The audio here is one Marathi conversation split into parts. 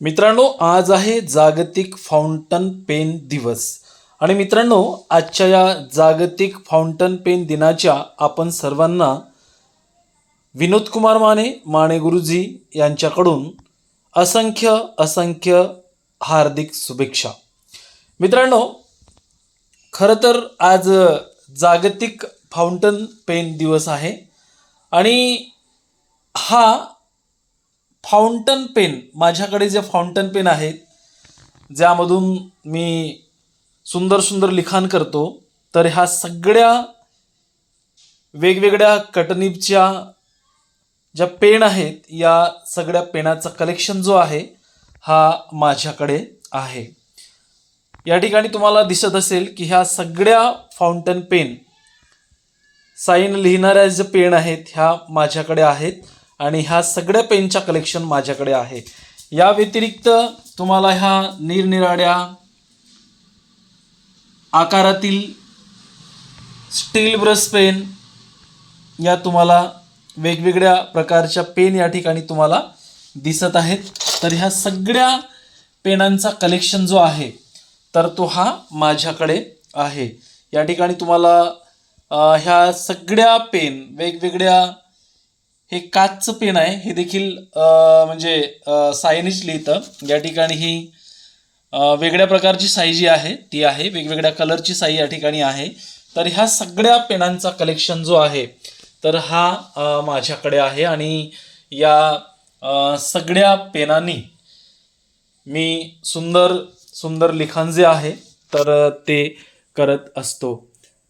मित्रांनो आज आहे जागतिक फाउंटन पेन दिवस. आणि मित्रांनो आजच्या या जागतिक फाउंटन पेन दिनाच्या आपण सर्वांना विनोद कुमार माने माने गुरुजी यांच्याकडून असंख्य असंख्य हार्दिक शुभेच्छा. मित्रांनो खरं तर आज जागतिक फाउंटन पेन दिवस आहे. आणि हा फाउंटन पेन माझ्याकडे जे फाउंटन पेन आहेत ज्यामधून मी सुंदर सुंदर लिखाण करतो तर ह्या सगळ्या वेगवेगळ्या कटनिबच्या ज्या पेन आहेत या सगळ्या पेनाचा कलेक्शन जो आहे हा माझ्याकडे आहे. या ठिकाणी तुम्हाला दिसत असेल की ह्या सगळ्या फाउंटन पेन साईन लिहिणाऱ्या जे पेन आहेत ह्या माझ्याकडे आहेत. आणि ह्या सगळ्या पेनच्या कलेक्शन माझ्याकडे आहे. या व्यतिरिक्त तुम्हाला ह्या निरनिराळ्या आकारातील स्टील ब्रश पेन या तुम्हाला वेगवेगळ्या प्रकारच्या पेन या ठिकाणी तुम्हाला दिसत आहेत. तर ह्या सगळ्या पेनांचा कलेक्शन जो आहे तर तो हा माझ्याकडे आहे. या ठिकाणी तुम्हाला ह्या सगळ्या पेन वेगवेगळ्या हे काचचं पेन आहे. हे देखील म्हणजे अ, सायनीच लिहितं. या ठिकाणी ही वेगळ्या प्रकारची साई जी आहे ती आहे. वेगवेगळ्या कलरची साई या ठिकाणी आहे. तर ह्या सगळ्या पेनांचा कलेक्शन जो आहे तर हा माझ्याकडे आहे आणि या सगळ्या पेनांनी मी सुंदर सुंदर लिखाण जे आहे तर ते करत असतो.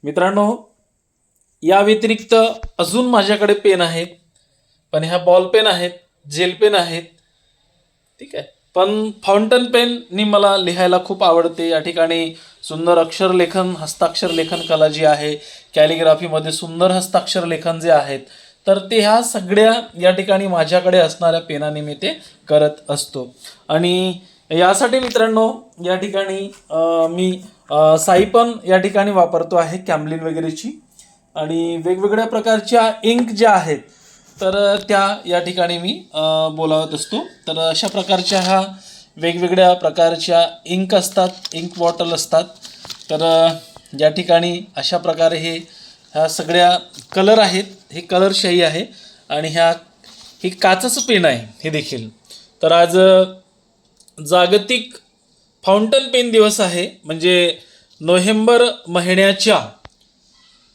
मित्रांनो या व्यतिरिक्त अजून माझ्याकडे पेन आहेत. पण ह्या बॉल पेन आहेत जेल पेन आहेत. ठीक आहे. पण फाउंटन पेननी मला लिहायला खूप आवडते. या ठिकाणी सुंदर अक्षर लेखन हस्ताक्षर लेखन कला जी आहे कॅलिग्राफीमध्ये सुंदर हस्ताक्षर लेखन जे आहेत तर ते ह्या सगळ्या या ठिकाणी माझ्याकडे असणाऱ्या पेनाने मी ते करत असतो. आणि यासाठी मित्रांनो या ठिकाणी मी साईपन साई पण या ठिकाणी वापरतो आहे कॅम्लिन वगैरेची. आणि वेगवेगळ्या प्रकारच्या इंक ज्या आहेत तर त्या या ठिकाणी मी बोलावत असतो. तर अशा प्रकारच्या ह्या वेगवेगळ्या प्रकारच्या इंक असतात इंक बॉटल असतात. तर या ठिकाणी अशा प्रकारे हे ह्या सगळ्या कलर आहेत. हे कलरशाही आहे आणि ह्या ही काचंच पेन आहे हे देखील. तर आज जागतिक फाउंटन पेन दिवस आहे. म्हणजे नोव्हेंबर महिन्याच्या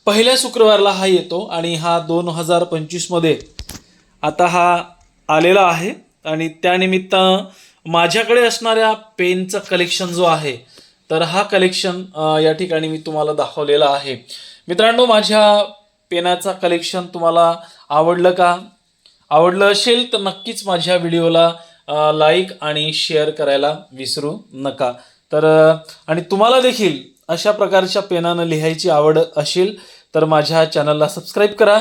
पहिल्या शुक्रवारला हा येतो आणि हा दोन हजार पंचवीसमध्ये आता हा आलेला आहे आणि त्यानिमित्त माझ्याकडे असणाऱ्या पेनचं कलेक्शन जो आहे तर हा कलेक्शन या ठिकाणी मी तुम्हाला दाखवलेला आहे. मित्रांनो माझ्या पेनाचा कलेक्शन तुम्हाला आवडलं का? आवडलं असेल तर नक्कीच माझ्या व्हिडिओला लाईक आणि शेअर करायला विसरू नका. तर आणि तुम्हाला देखील अशा प्रकारच्या पेनानं लिहायची आवड असेल तर माझ्या चॅनलला सबस्क्राईब करा.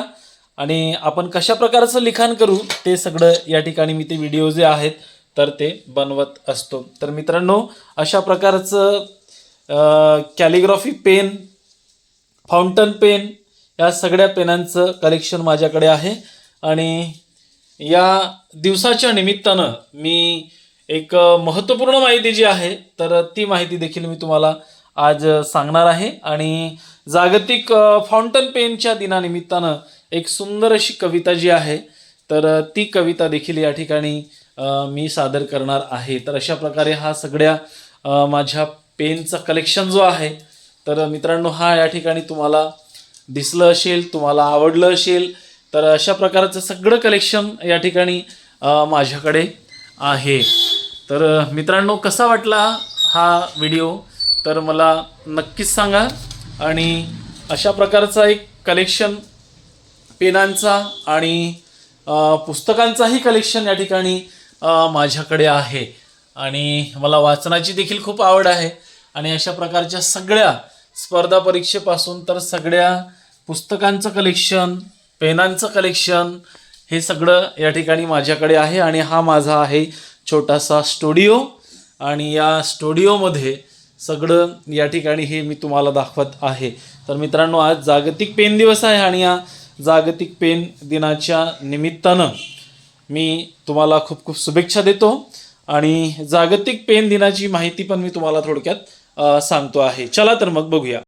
आणि आपण कशा प्रकारचं लिखाण करू ते सगळं या ठिकाणी मी ते व्हिडिओ जे आहेत तर ते बनवत असतो. तर मित्रांनो अशा प्रकारचं कॅलिग्राफी पेन फाउंटन पेन या सगळ्या पेनांचं कलेक्शन माझ्याकडे आहे. आणि या दिवसाच्या निमित्तानं मी एक महत्त्वपूर्ण माहिती जी आहे तर ती माहिती देखील मी तुम्हाला आज सांगणार आहे. आणि जागतिक फाउंटन पेनच्या दिनानिमित्तानं एक सुंदर अशी कविता जी आहे तर ती कविता देखील या ठिकाणी मी सादर करणार आहे. तर अशा प्रकारे हा सगळ्या माझ्या पेनचा कलेक्शन जो आहे तर मित्रांनो हा या ठिकाणी तुम्हाला दिसलं असेल तुम्हाला आवडलं असेल तर अशा प्रकारचं सगळं कलेक्शन या ठिकाणी माझ्याकडे आहे. तर मित्रांनो कसा वाटला हा व्हिडिओ तर मला नक्कीच सांगा. आणि अशा प्रकारचा एक कलेक्शन पेनांचा आणि पुस्तकांचाही कलेक्शन या ठिकाणी माझ्याकडे आहे. आणि मला वाचनाची देखील खूप आवड आहे. आणि अशा प्रकारच्या सगळ्या स्पर्धा परीक्षेपासून तर सगळ्या पुस्तकांचं कलेक्शन पेनांचं कलेक्शन हे सगळं या ठिकाणी माझ्याकडे आहे. आणि हा माझा आहे छोटासा स्टुडिओ. आणि या स्टुडिओमध्ये सगळं या ठिकाणी हे मी तुम्हाला दाखवत आहे. तर मित्रांनो आज जागतिक पेन दिवस आहे आणि या जागतिक पेन दिनाच्या निमित्तानं मी तुम्हाला खूप खूप शुभेच्छा देतो. आणि जागतिक पेन दिनाची माहिती पण मी तुम्हाला थोडक्यात सांगतो आहे. चला तर मग बघूया.